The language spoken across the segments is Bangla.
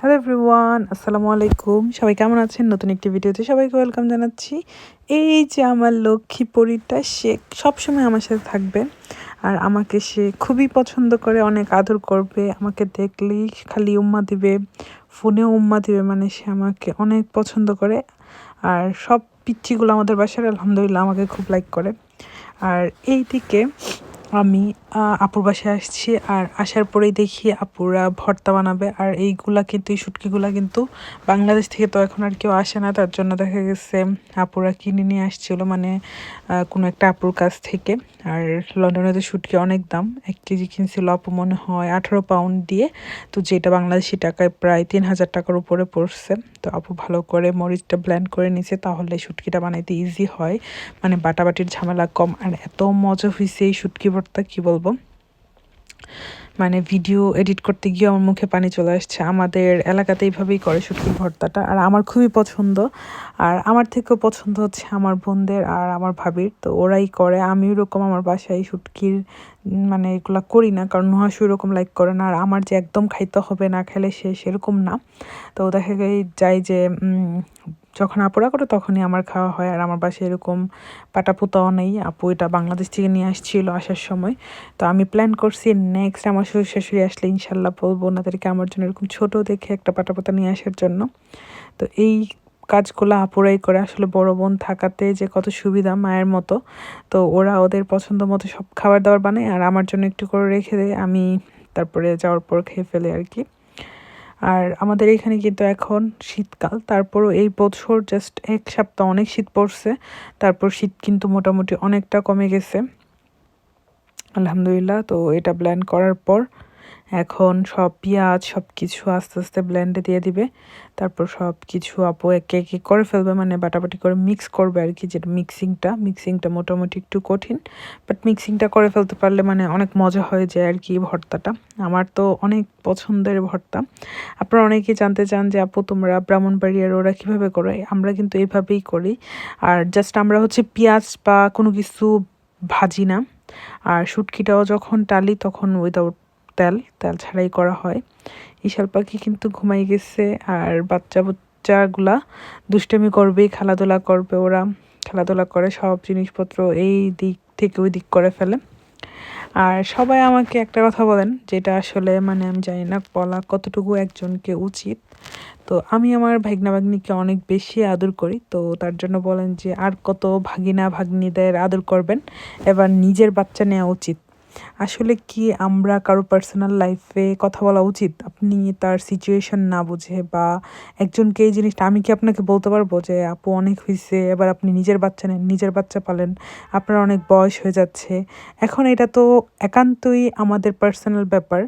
হ্যালো এভরিওয়ান আসসালামু আলাইকুম। সবাই কেমন আছেন? নতুন একটি ভিডিওতে সবাইকে ওয়েলকাম জানাচ্ছি। এই যে আমার লক্ষ্মী পরীটা, সে সবসময় আমার সাথে থাকবে আর আমাকে সে খুবই পছন্দ করে, অনেক আদর করবে, আমাকে দেখলেই খালি উম্মা দিবে, ফোনেও উম্মা দিবে মানে সে আমাকে অনেক পছন্দ করে আর সব পিচ্ছিগুলো আমাদের বাসার, আলহামদুলিল্লাহ আমাকে খুব লাইক করে। আর এই দিকে আমি আপুর বাসায় আসছি আর আসার পরেই দেখি আপুরা ভর্তা বানাবে আর এইগুলা কিন্তু, এই শুটকিগুলা কিন্তু বাংলাদেশ থেকে তো এখন আর কেউ আসে না, তার জন্য দেখা গেছে আপুরা কিনে নিয়ে আসছিল মানে কোনো একটা আপুর কাছ থেকে। আর লন্ডনে তো শুটকি অনেক দাম, এক কেজি কিনছিল আপু মনে হয় আঠারো পাউন্ড দিয়ে, তো যেটা বাংলাদেশি টাকায় প্রায় তিন হাজার টাকার উপরে পড়ছে। তো আপু ভালো করে মরিচটা ব্ল্যান্ড করে নিছে, তাহলে শুটকিটা বানাইতে ইজি হয়। মানে বাটাবাটির ঝামেলা কম, আর এত মজা হয়েছে এই শুটকি ভর্তা কী বলব? মানে ভিডিও এডিট করতে গিয়ে আমার মুখে পানি চলে আসছে। আমাদের এলাকাতে এইভাবেই করে শুটকির ভর্তাটা। আর আমার খুবই পছন্দ। আর আমার থেকেও পছন্দ হচ্ছে আমার বোনদের আর আমার ভাবির। তো ওরাই করে। আমি ওরকম আমার বাসায় শুটকির মানে এগুলো করি না। কারণ নুহাসু এরকম লাইক করে না। আর আমার যে একদম খাইতে হবে না, খেলে সে সেরকম না। তো দেখা যায় যে যখন আপুরা করে তখনই আমার খাওয়া হয়। আর আমার বাসায় এরকম পাটা পোতাও নেই। আপু এটা বাংলাদেশ থেকে নিয়ে আসছিল আসার সময়। তো আমি প্ল্যান করছি নেক্সট আমার শ্বশুর শাশুড়ি আসলে ইনশাল্লাহ বলব ওনাদেরকে আমার জন্য এরকম ছোট দেখে একটা পাটা পোতা নিয়ে আসার জন্য। তো এই কাজগুলো আপুরাই করে। আসলে বড় বোন থাকাতে যে কত সুবিধা মায়ের মতো। তো ওরা ওদের পছন্দ মতো সব খাবার দাবার বানায়। আর আমার জন্য একটু করে রেখে দেয়। আমি তারপরে যাওয়ার পর খেয়ে ফেলে আর কি। আর আমাদের এখানে কিন্তু এখন শীতকাল, তারপরও এই বছর জাস্ট এক সপ্তাহ অনেক শীত পড়ছে, তারপর শীত কিন্তু মোটামুটি অনেকটা কমে গেছে। আলহামদুলিল্লাহ, তো এটা প্ল্যান করার পর এখন সব পেঁয়াজ সব কিছু আস্তে আস্তে ব্লেন্ডে দিয়ে দিবে। তারপর সব কিছু আপু একে একে করে ফেলবে মানে বাটাবাটি করে মিক্স করবে আর কি যেটা মিক্সিংটা মিক্সিংটা মোটামুটি একটু কঠিন বাট মিক্সিংটা করে ফেলতে পারলে মানে অনেক মজা হয়ে যায় আর কি ভর্তাটা। আমার তো অনেক পছন্দের ভর্তা। আপনারা অনেকেই জানতে চান যে আপু, তোমরা ব্রাহ্মণবাড়িয়ার ওরা কীভাবে করে? আমরা কিন্তু এইভাবেই করি। আর জাস্ট আমরা হচ্ছে পেঁয়াজ বা কোনো কিছু ভাজি না। আর শুটকিটাও যখন টালি, তখন উইদাউট তেল তেল ছাড়াই করা হয়। ইশাল পাখি কিন্তু ঘুমাই গেছে আর বাচ্চা বাচ্চাগুলা দুষ্টামি করবে খেলাধুলা করবে ওরা। খেলাধুলা করে সব জিনিসপত্র এই দিক থেকে ওই দিক করে ফেলে। আর সবাই আমাকে একটা কথা বলেন, যেটা আসলে মানে আমি জানি না বলা কতটুকু একজনকে উচিত। তো আমি আমার ভাগনা ভাগ্নিকে অনেক বেশি আদর করি, তো তার জন্য বলেন যে আর কত ভাগিনা ভাগ্নিদের আদর করবেন, এবার নিজের বাচ্চা নেওয়া উচিত। আসলে কি আমরা কারও পার্সোনাল লাইফে কথা বলা উচিত? আপনি তার সিচুয়েশন না বুঝে বা একজনকে এই জিনিসটা, আমি কি আপনাকে বলতে পারব যে আপু অনেক হয়েছে এবার আপনি নিজের বাচ্চা নেন, নিজের বাচ্চা পালেন, আপনার অনেক বয়স হয়ে যাচ্ছে। এখন এটা তো একান্তই আমাদের পার্সোনাল ব্যাপার।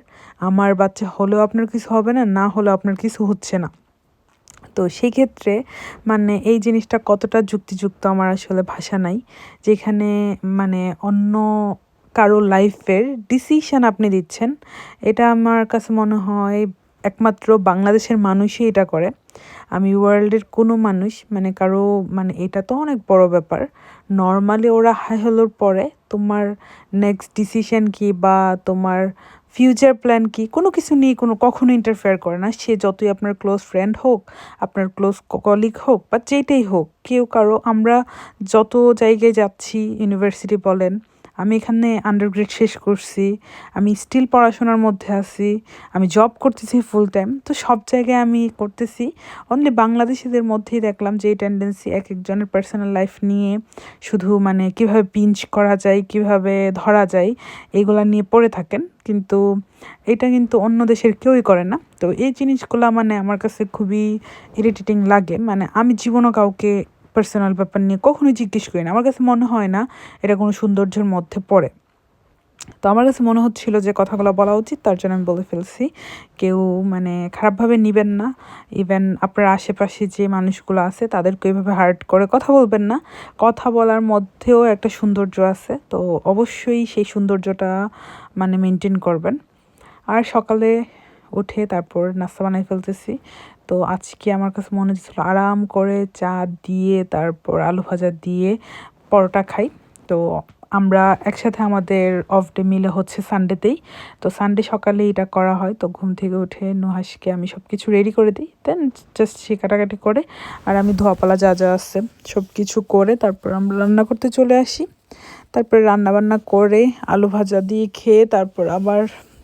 আমার বাচ্চা হলেও আপনার কিছু হবে না না হলেও আপনার কিছু হচ্ছে না। তো সেক্ষেত্রে মানে এই জিনিসটা কতটা যুক্তিযুক্ত আমার আসলে ভাষা নাই। যেখানে মানে অন্য কারও লাইফের ডিসিশন আপনি দিচ্ছেন, এটা আমার কাছে মনে হয় একমাত্র বাংলাদেশের মানুষই এটা করে। আমি ওয়ার্ল্ডের কোনো মানুষ মানে কারও মানে এটা তো অনেক বড় ব্যাপার। নর্মালি ওরা হাই হলোর পরে তোমার নেক্সট ডিসিশন কি বা তোমার ফিউচার প্ল্যান কি, কোনো কিছু নিয়ে কোনো কখনো ইন্টারফেয়ার করে না। সে যতই আপনার ক্লোজ ফ্রেন্ড হোক, আপনার ক্লোজ কলিগ হোক বা যেটাই হোক, কেউ কারও, আমরা যত জায়গায় যাচ্ছি ইউনিভার্সিটি বলেন আমি এখানে আন্ডারগ্রেড শেষ করছি, আমি স্টিল পড়াশোনার মধ্যে আছি, আমি জব করতেছি ফুল টাইম তো সব জায়গায় আমি করতেছি। অনলি বাংলাদেশিদের মধ্যেই দেখলাম যে এই টেন্ডেন্সি এক একজনের পার্সোনাল লাইফ নিয়ে শুধু মানে কীভাবে পিঞ্চ করা যায়, কীভাবে ধরা যায় এইগুলা নিয়ে পড়ে থাকেন। কিন্তু এটা কিন্তু অন্য দেশের কেউই করে না। তো এই জিনিসগুলো মানে আমার কাছে খুবই ইরিটেটিং লাগে। মানে আমি জীবনও কাউকে পার্সোনাল ব্যাপার নিয়ে কখনোই জিজ্ঞেস করি না। আমার কাছে মনে হয় না এটা কোনো সৌন্দর্যের মধ্যে পড়ে। তো আমার কাছে মনে হচ্ছিল যে কথাগুলো বলা উচিত, তার জন্য আমি বলে ফেলছি। কেউ মানে খারাপভাবে নেবেন না। ইভেন আপনার আশেপাশে যে মানুষগুলো আছে, তাদেরকে এইভাবে হার্ট করে কথা বলবেন না। কথা বলার মধ্যেও একটা সৌন্দর্য আছে, তো অবশ্যই সেই সৌন্দর্যটা মানে মেনটেন করবেন। আর সকালে উঠে তারপর নাস্তা বানাই ফেলতেছি। তো আজকে আমার কাছে মনে হচ্ছিল আরাম করে চা দিয়ে, তারপর আলু ভাজা দিয়ে পরোটা খাই। তো আমরা একসাথে আমাদের অফ ডে মিলে হচ্ছে সানডেতেই তো সানডে সকালে এটা করা হয়। তো ঘুম থেকে উঠে নুহাসকে আমি সব কিছু রেডি করে দিই। দেন জাস্ট সে কাটাকাটি করে আর আমি ধোয়াপালা যা যা আছে সব কিছু করে তারপর আমরা রান্না করতে চলে আসি। তারপরে রান্না বান্না করে আলু ভাজা দিয়ে খেয়ে তারপর আবার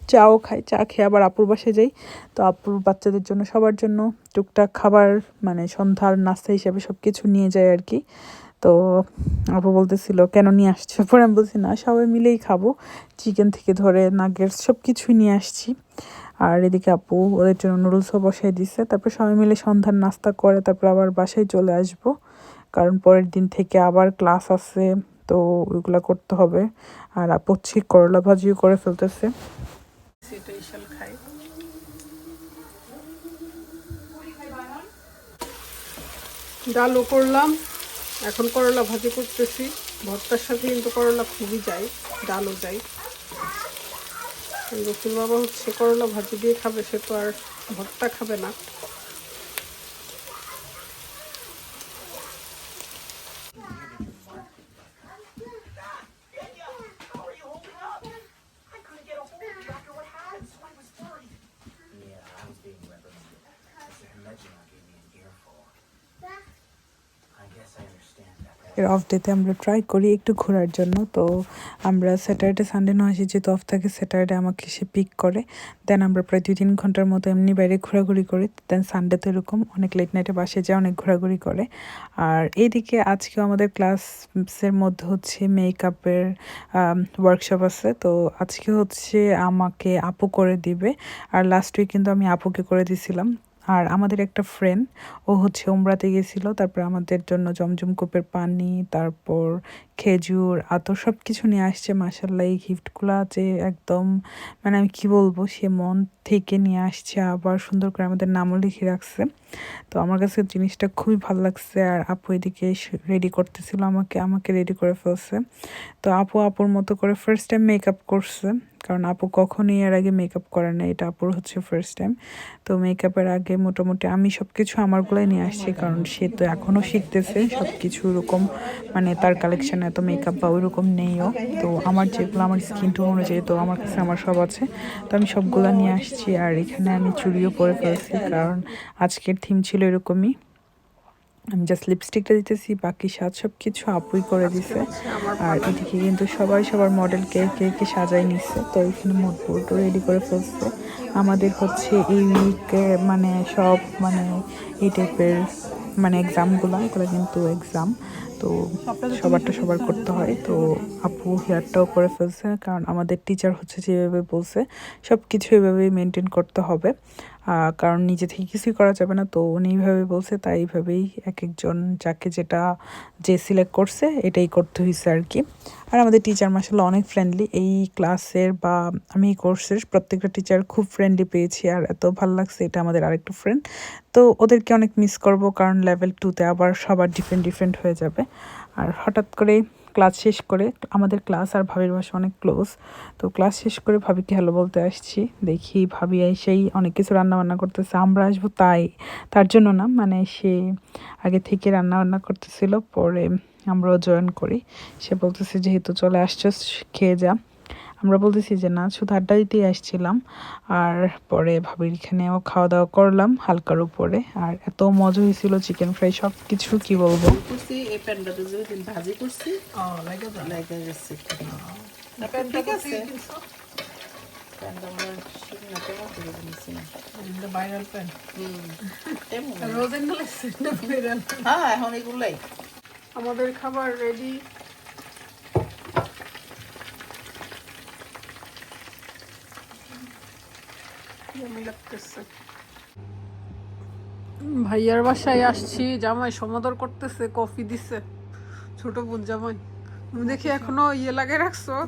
চাও খাই, চা খেয়ে আবার আপুর বাসে যাই। তো আপুর বাচ্চাদের জন্য সবার জন্য টুকটাক খাবার মানে সন্ধ্যার নাস্তা হিসাবে সব কিছু নিয়ে যায় আর কি। তো আপু বলতেছিল, কেন নিয়ে আসছো? পরে আমি বলছি, না, সবাই মিলেই খাব। চিকেন থেকে ধরে নাগেটস সব কিছুই নিয়ে আসছি। আর এদিকে আপু ওদের জন্য নুডলসও বসাই দিছে। তারপর সবাই মিলে সন্ধ্যার নাস্তা করে, তারপর আবার বাসায় চলে আসব। কারণ পরের দিন থেকে আবার ক্লাস আছে, তো ওইগুলো করতে হবে। আর আপু করলা ভাজিও করে ফেলতেছে। সেটাই শাল খাই। ডালও করলাম, এখন করলা ভাজি করতেছি। ভর্তার সাথে কিন্তু করলা খুবই যায়, ডালও যায়। রসুন বাবা হচ্ছে করলা ভাজি দিয়ে খাবে, সে তো আর ভর্তা খাবে না। এর অফ ডেতে আমরা ট্রাই করি একটু ঘোরার জন্য। তো আমরা স্যাটারডে সানডে নয় আসি যেহেতু অফ থাকে স্যাটারডে আমাকে সে পিক করে। দেন আমরা প্রায় দুই তিন ঘণ্টার মতো এমনি বাইরে ঘোরাঘুরি করি। দেন সানডে তো এরকম অনেক লেট নাইটে বাসে যায় অনেক ঘোরাঘুরি করে। আর এইদিকে আজকেও আমাদের ক্লাসের মধ্যে হচ্ছে মেকআপের ওয়ার্কশপ আছে। তো আজকে হচ্ছে আমাকে আপু করে দিবে। আর লাস্ট উইক কিন্তু আমি আপুকে করে দিছিলাম। আর আমাদের একটা ফ্রেন্ড ও হচ্ছে উমরাতে গেছিল, তারপর আমাদের জন্য জমজম কোপের পানি, তারপর খেজুর, আতর সব কিছু নিয়ে আসছে মাসাল্লাহ এই গিফটগুলো যে একদম মানে আমি কি বলব, সে মন থেকে নিয়ে আসছে, আবার সুন্দর করে আমাদের নামও লিখে রাখছে। তো আমার কাছে জিনিসটা খুবই ভালো লাগছে, আর আপু এদিকে রেডি করতেছিল আমাকে আমাকে রেডি করে ফেলছে। তো আপু আপুর মতো করে ফার্স্ট টাইম মেকআপ করছে। কারণ আপু কখনোই এর আগে মেকআপ করে না এটা আপুর হচ্ছে ফার্স্ট টাইম তো মেকআপের আগে মোটামুটি আমি সব কিছু আমারগুলোই নিয়ে আসছি, কারণ সে তো এখনও শিখতেছে সব কিছু ওরকম মানে তার কালেকশন এত মেকআপ বা ওইরকম নেইও। তো আমার যেগুলো, আমার স্কিন টোন অনুযায়ী তো আমার কাছে আমার সব আছে। তো আমি সবগুলো নিয়ে আসছি আর এখানে আমি চুড়িও পরে ফেলছি, কারণ আজকের থিম ছিল এরকমই। আমি জাস্ট লিপস্টিকটা দিতেছি বাকি সাজ সব কিছু আপুই করে দিছে। আর এদিকে কিন্তু সবাই সবার মডেলকে কে কে সাজাই নিচ্ছে তো এখানে মোটবোর্ডও রেডি করে ফেলছে। আমাদের হচ্ছে এই উইকে মানে সব মানে এই টাইপের মানে এক্সামগুলো এগুলো কিন্তু এক্সাম তো সবারটা সবার করতে হয়। তো আপু হেয়ারটাও করে ফেলছে কারণ আমাদের টিচার হচ্ছে যেভাবে বলছে সব কিছু এভাবেই মেনটেন করতে হবে। কারণ নিজে থেকে কিছুই করা যাবে না। তো উনি এইভাবে বলছে, তাই এইভাবেই এক একজন যাকে যেটা যে সিলেক্ট করছে, এটাই করতে হয়েছে আর কি আর আমাদের টিচার মাসাল্লাহ অনেক ফ্রেন্ডলি এই ক্লাসের বা আমি এই কোর্সের প্রত্যেকটা টিচার খুব ফ্রেন্ডলি পেয়েছি আর এত ভালো লাগছে, এটা আমাদের আরেকটা ফ্রেন্ড তো ওদেরকে অনেক মিস করব, কারণ লেভেল টুতে আবার সবার ডিফারেন্ট ডিফারেন্ট হয়ে যাবে। আর হঠাৎ করে ক্লাস শেষ করে, আমাদের ক্লাস আর ভাবির বাসা অনেক ক্লোজ তো ক্লাস শেষ করে ভাবিকে হ্যালো বলতে আসছি। দেখি ভাবি এসেই অনেক কিছু রান্না বান্না করতেছে, আমরা আসব তাই। তার জন্য না মানে সে আগে থেকে রান্না বান্না করতেছিল, পরে আমরাও জয়েন করি। সে বলতেছে, যেহেতু চলে আসছো, খেয়ে যা। আমরা বলতেছি যে না শুধু আড্ডা দিতেই আসছিলাম আর পরে ভাবির এখানেও খাওয়া দাওয়া করলাম হালকার উপরে। আর এত মজা হয়েছিল চিকেন ফ্রাই সব কিছু কি বলব? ভাজি করছি। ঠিক আছে। হ্যাঁ আমাদের খাবার রেডি ভাইয়ার বাসায় আসছি জামাই সমাদর করতেছে কফি দিছে ছোট বোন জামাই। তুমি দেখি এখনও ইয়ে লাগে রাখছো?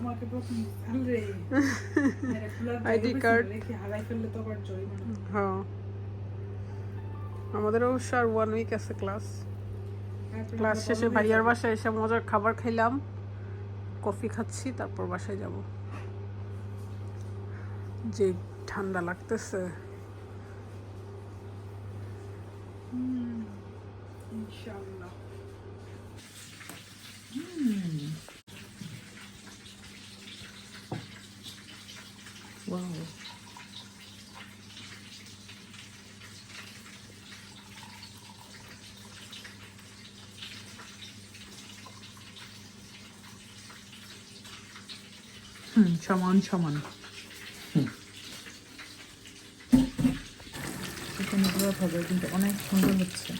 ID card. হ্যাঁ। আমাদের অবশ্য আর ওয়ান উইক আছে ক্লাস ক্লাস শেষে ভাইয়ার বাসায় এসে মজার খাবার খাইলাম কফি খাচ্ছি তারপর বাসায় যাব। যে ঠান্ডা লাগতেছে ইনশাল্লাহ Wow. Hmm, çaman çaman. হবে কিন্তু অনেক সুন্দর হচ্ছে।